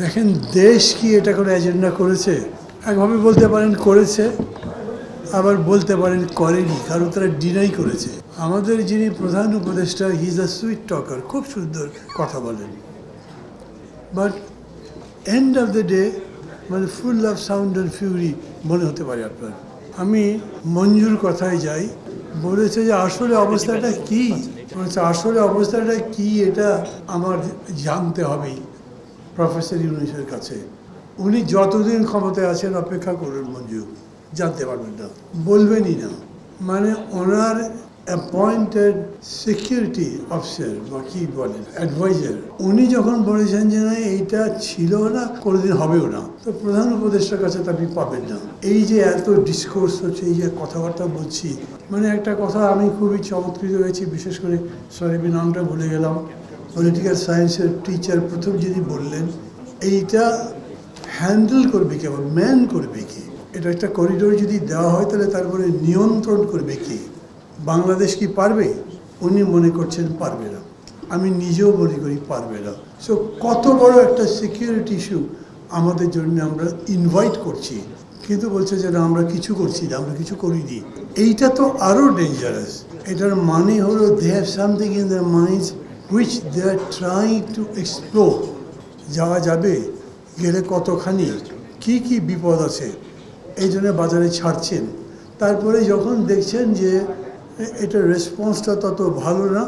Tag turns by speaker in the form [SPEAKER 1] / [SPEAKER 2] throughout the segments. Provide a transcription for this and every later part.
[SPEAKER 1] দেখেন, দেশ কি এটা কোনো এজেন্ডা করেছে? একভাবে বলতে পারেন করেছে, আবার বলতে পারেন করেনি, কারণ তারা ডিনাই করেছে। আমাদের যিনি প্রধান উপদেষ্টা হিজ আ সুইট টকার খুব সুন্দর কথা বলেন। But end of the day মানে full of sound and fury মনে হতে পারে আপনার। আমি মঞ্জুর কথায় যাই, বলেছে যে আসলে অবস্থাটা কি? বলেছে, আসলে অবস্থাটা কি? এটা আমার জানতে হবেই। প্রফেসর ইউনিসের কাছে। উনি যতদিন ক্ষমতায় আছেন, অপেক্ষা করুন মঞ্জু, জানতে পারবেন না। বলবেনই না। মানে ওনার অ্যাপয়েন্টেড সিকিউরিটি অফিসার বা কি বলেন অ্যাডভাইজার উনি যখন বলেছেন যে না, এইটা ছিল না, কোনোদিন হবেও না, তো প্রধান উপদেষ্টার কাছে তা আপনি পাবেন না। এই যে এত ডিসকোর্স হচ্ছে, এই যে কথাবার্তা বলছি মানে একটা কথা আমি খুবই চমৎকৃত হয়েছি, বিশেষ করে সরি আমি নামটা ভুলে গেলাম। পলিটিক্যাল সায়েন্সের টিচার প্রথম যিনি বললেন, এইটা হ্যান্ডেল করবে কে? আবার ম্যান করবে কি? এটা একটা করিডোর যদি দেওয়া হয়, তাহলে তারপরে নিয়ন্ত্রণ করবে কি? বাংলাদেশ কি পারবে? উনি মনে করছেন, পারবে না। আমি নিজেও মনে করি, পারবে না। সো কত বড় একটা সিকিউরিটি ইস্যু আমাদের জন্য আমরা ইনভাইট করছি। কিন্তু বলছে যে, না, আমরা কিছু করছি না, আমরা কিছু করিনি। এইটা তো আরও ডেঞ্জারাস এটার মানে হলো they have something in the minds which they are try to explore যাওয়া যাবে, গেলে কতখানি, কি কি বিপদ আছে, এই জন্য বাজারে ছাড়ছেন। তারপরে যখন দেখছেন যে এটার রেসপন্সটা তত ভালো না,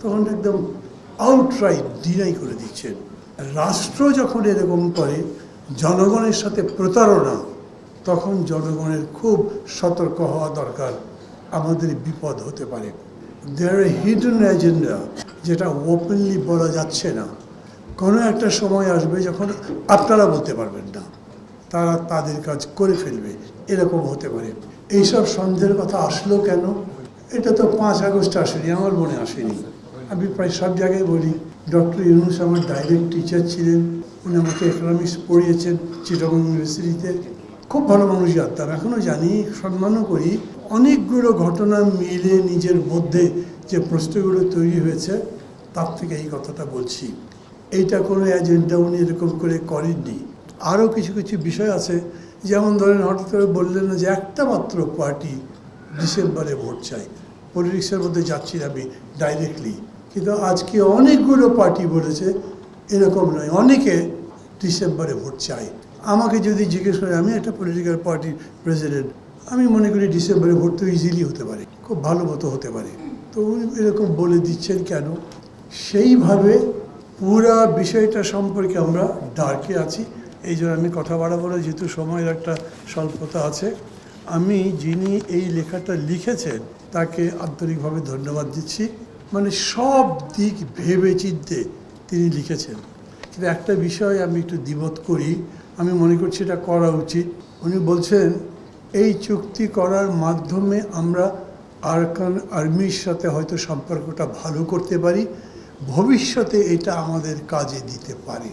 [SPEAKER 1] তখন একদম আউটরাইট ডিনাই করে দিচ্ছেন। রাষ্ট্র যখন এরকম করে, জনগণের সাথে প্রতারণা, তখন জনগণের খুব সতর্ক হওয়া দরকার। আমাদের বিপদ হতে পারে। দেয়ার এ হিডেন এজেন্ডা যেটা ওপেনলি বলা যাচ্ছে না। কোনো একটা সময় আসবে যখন আপনারা বলতে পারবেন না। তারা তাদের কাজ করে ফেলবে। এরকম হতে পারে। এইসব সন্দেহের কথা আসলো কেন? এটা তো পাঁচ আগস্ট আসেনি, আমার মনে আসেনি। আমি প্রায় সব জায়গায় বলি, ডক্টর ইউনুস আমার ডাইরেক্ট টিচার ছিলেন। উনি আমাকে ইকোনমিক্স পড়িয়েছেন, চিটগং ইউনিভার্সিটিতে খুব ভালো মানুষ জানতাম এখনও জানি, সম্মানও করি। অনেকগুলো ঘটনা মিলে নিজের মধ্যে যে প্রশ্নগুলো তৈরি হয়েছে, তার থেকে এই কথাটা বলছি। এইটা কোনো এজেন্ডা উনি এরকম করে করেননি। আরও কিছু কিছু বিষয় আছে, যেমন ধরেন হঠাৎ করে বললেন যে একটা মাত্র পার্টি ডিসেম্বরে ভোট চাই। পলিটিক্সের মধ্যে যাচ্ছি আমি ডাইরেক্টলি কিন্তু আজকে অনেকগুলো পার্টি বলেছে, এরকম নয়, অনেকে ডিসেম্বরে ভোট চাই আমাকে যদি জিজ্ঞেস করে, আমি একটা পলিটিক্যাল পার্টির প্রেসিডেন্ট আমি মনে করি ডিসেম্বরে ভোট তো ইজিলি হতে পারে, খুব ভালো মতো হতে পারে। তো উনি এরকম বলে দিচ্ছেন কেন? সেইভাবে পুরা বিষয়টা সম্পর্কে আমরা ডার্কে আছি। এই জন্য আমি কথা বাড়াবো না, যেহেতু সময়ের একটা স্বল্পতা আছে। আমি যিনি এই লেখাটা লিখেছেন, তাকে আন্তরিকভাবে ধন্যবাদ দিচ্ছি। মানে সব দিক ভেবে চিনতে তিনি লিখেছেন। কিন্তু একটা বিষয় আমি একটু দ্বিমত করি আমি মনে করছি এটা করা উচিত। উনি বলছেন, এই চুক্তি করার মাধ্যমে আমরা আরকান আর্মির সাথে হয়তো সম্পর্কটা ভালো করতে পারি, ভবিষ্যতে এটা আমাদের কাজে দিতে পারে।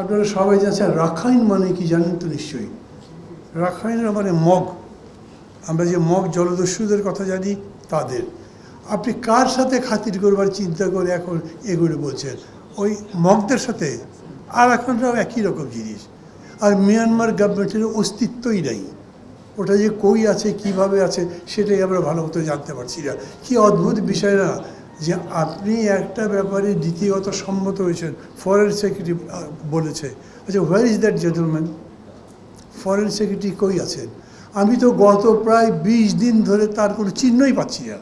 [SPEAKER 1] আপনারা সবাই জানছেন রাখাইন মানে কি জানেন তো নিশ্চয়ই? রাখাইনের মানে মগ। আমরা যে মগ জলদস্যুদের কথা জানি, তাদের। আপনি কার সাথে খাতির করবার চিন্তা করে এখন এগুলো বলছেন? ওই মগদের সাথে। আর এখনরাও একই রকম জিনিস। আর মিয়ানমার গভর্নমেন্টের অস্তিত্বই নেই। ওটা যে কই আছে, কীভাবে আছে, সেটাই আমরা ভালো মতো জানতে পারছি না। কি অদ্ভুত বিষয় না যে আপনি একটা ব্যাপারে নীতিগত সম্মত হয়েছেন ফরেন সেক্রেটারি বলেছে। আচ্ছা where is that gentleman foreign secretary কই আছেন? আমি তো গত প্রায় বিশ দিন ধরে তার কোনো চিহ্নই পাচ্ছি না।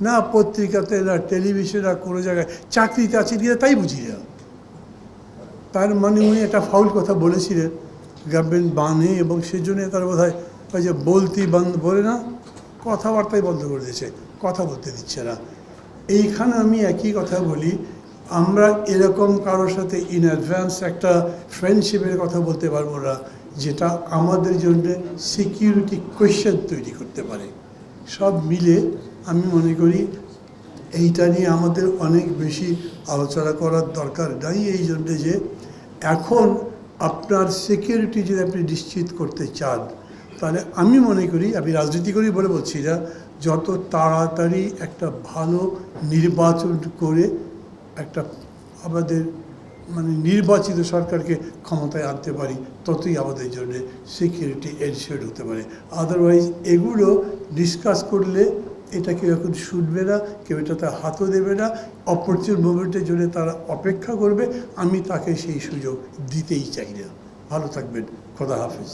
[SPEAKER 1] না পত্রিকাতে, না টেলিভিশনে না কোনো জায়গায়। চাকরিতে আছে কিনা তাই বুঝি না। তার মানে উনি একটা ফাউল কথা বলেছিলেন। গভর্নমেন্ট বানে এবং সেই সেজন্য তার বোধ হয় ওই যে বলতি বন্ধ বলে না, কথাবার্তাই বন্ধ করে দিয়েছে, কথা বলতে দিচ্ছে না। এইখানে আমি একই কথা বলি, আমরা এরকম কারোর সাথে ইন অ্যাডভান্স একটা ফ্রেন্ডশিপের কথা বলতে পারব না, যেটা আমাদের জন্য সিকিউরিটি কোয়েশ্চেন তৈরি করতে পারে। সব মিলে আমি মনে করি এইটা নিয়ে আমাদের অনেক বেশি আলোচনা করার দরকার নাই, এই জন্যে যে এখন আপনার সিকিউরিটি যদি আপনি নিশ্চিত করতে চান, তাহলে আমি মনে করি, আমি রাজনীতি করি বলে বলছি না, যত তাড়াতাড়ি একটা ভালো নির্বাচন করে একটা আমাদের মানে নির্বাচিত সরকারকে ক্ষমতায় আনতে পারি, ততই আমাদের জন্য সিকিউরিটি এনশিওর হতে পারে। আদারওয়াইজ এগুলো ডিসকাস করলে এটা কেউ এখন শুনবে না, কেউ এটা তার হাতও দেবে না। অপরচুন মুভমেন্টের জন্য তারা অপেক্ষা করবে। আমি তাকে সেই সুযোগ দিতেই চাই না। ভালো থাকবেন। খোদা হাফিজ।